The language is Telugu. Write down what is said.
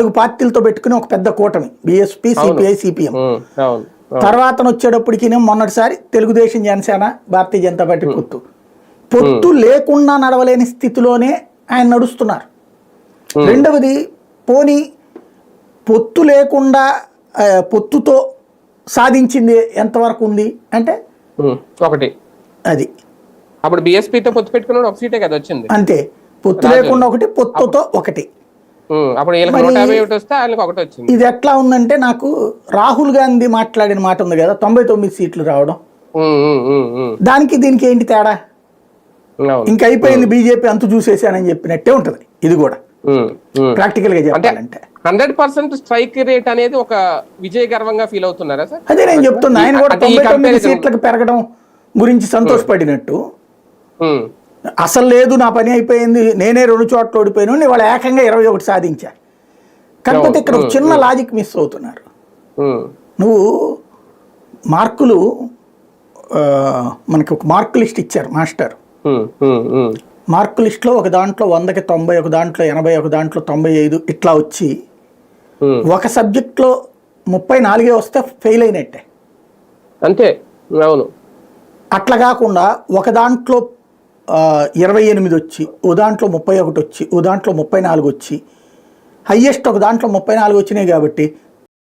నాలుగు పార్టీలతో పెట్టుకుని ఒక పెద్ద కూటమి బీఎస్పీ సిపిఐ సిపిఎం తర్వాత వచ్చేటప్పటికి మొన్నటిసారి తెలుగుదేశం జనసేన భారతీయ జనతా పార్టీ పొత్తు. పొత్తు లేకుండా నడవలేని స్థితిలోనే ఆయన నడుస్తున్నారు. రెండవది పోనీ పొత్తు లేకుండా పొత్తుతో సాధించింది ఎంతవరకు ఉంది? అంటే ఒకటి. అది. అప్పుడు బీఎస్పీతో పొత్తు పెట్టుకున్నాడు ఒక సీటే కదా వచ్చింది. అంతే. పొత్తు లేకుండా ఒకటి పొత్తుతో ఒకటి. అప్పుడు వీళ్ళకి నూట యాభై ఒకటి వస్తే ఆయనకి ఒకటి వచ్చింది. ఇది ఎట్లా ఉందంటే నాకు రాహుల్ గాంధీ మాట్లాడిన మాట ఉంది కదా తొంభై తొమ్మిది సీట్లు రావడం. దానికి దీనికి ఏంటి తేడా? ఇంక అయిపోయింది బీజేపీ అంతు చూసేసానని చెప్పినట్టే ఉంటుంది ఇది కూడా. ప్రాక్టికల్గా చెప్పాలంటే. హండ్రెడ్ పర్సెంట్ స్ట్రైక్ రేట్ అనేది ఒక విజయ గర్వంగా ఫీల్ అవుతున్నారా సార్? అదే నేను చెప్తున్నా ఆయన కూడా తొంభై తొమ్మిది సీట్లకు పెరగడం గురించి సంతోషపడినట్టు. అసలు లేదు నా పని అయిపోయింది నేనే రెండు చోట్ల ఓడిపోయాను వాళ్ళ ఏకంగా ఇరవై ఒకటి సాధించా కాకపోతే ఇక్కడ ఒక చిన్న లాజిక్ మిస్ అవుతున్నారు. నువ్వు మార్కులు మనకి ఒక మార్క్ లిస్ట్ ఇచ్చారు మాస్టర్. మార్క్ లిస్ట్లో ఒక దాంట్లో వందకి తొంభై ఒక దాంట్లో ఎనభై ఒక దాంట్లో తొంభై ఐదు ఇట్లా వచ్చి. ఒక సబ్జెక్ట్లో ముప్పై నాలుగే వస్తే ఫెయిల్ అయినట్టే. అంతే అవును. అట్లా కాకుండా ఒక దాంట్లో ఇరవై ఎనిమిది వచ్చి ఓ దాంట్లో ముప్పై ఒకటి వచ్చి ఓ దాంట్లో ముప్పై నాలుగు వచ్చి హయ్యెస్ట్ ఒక దాంట్లో ముప్పై నాలుగు వచ్చినాయి కాబట్టి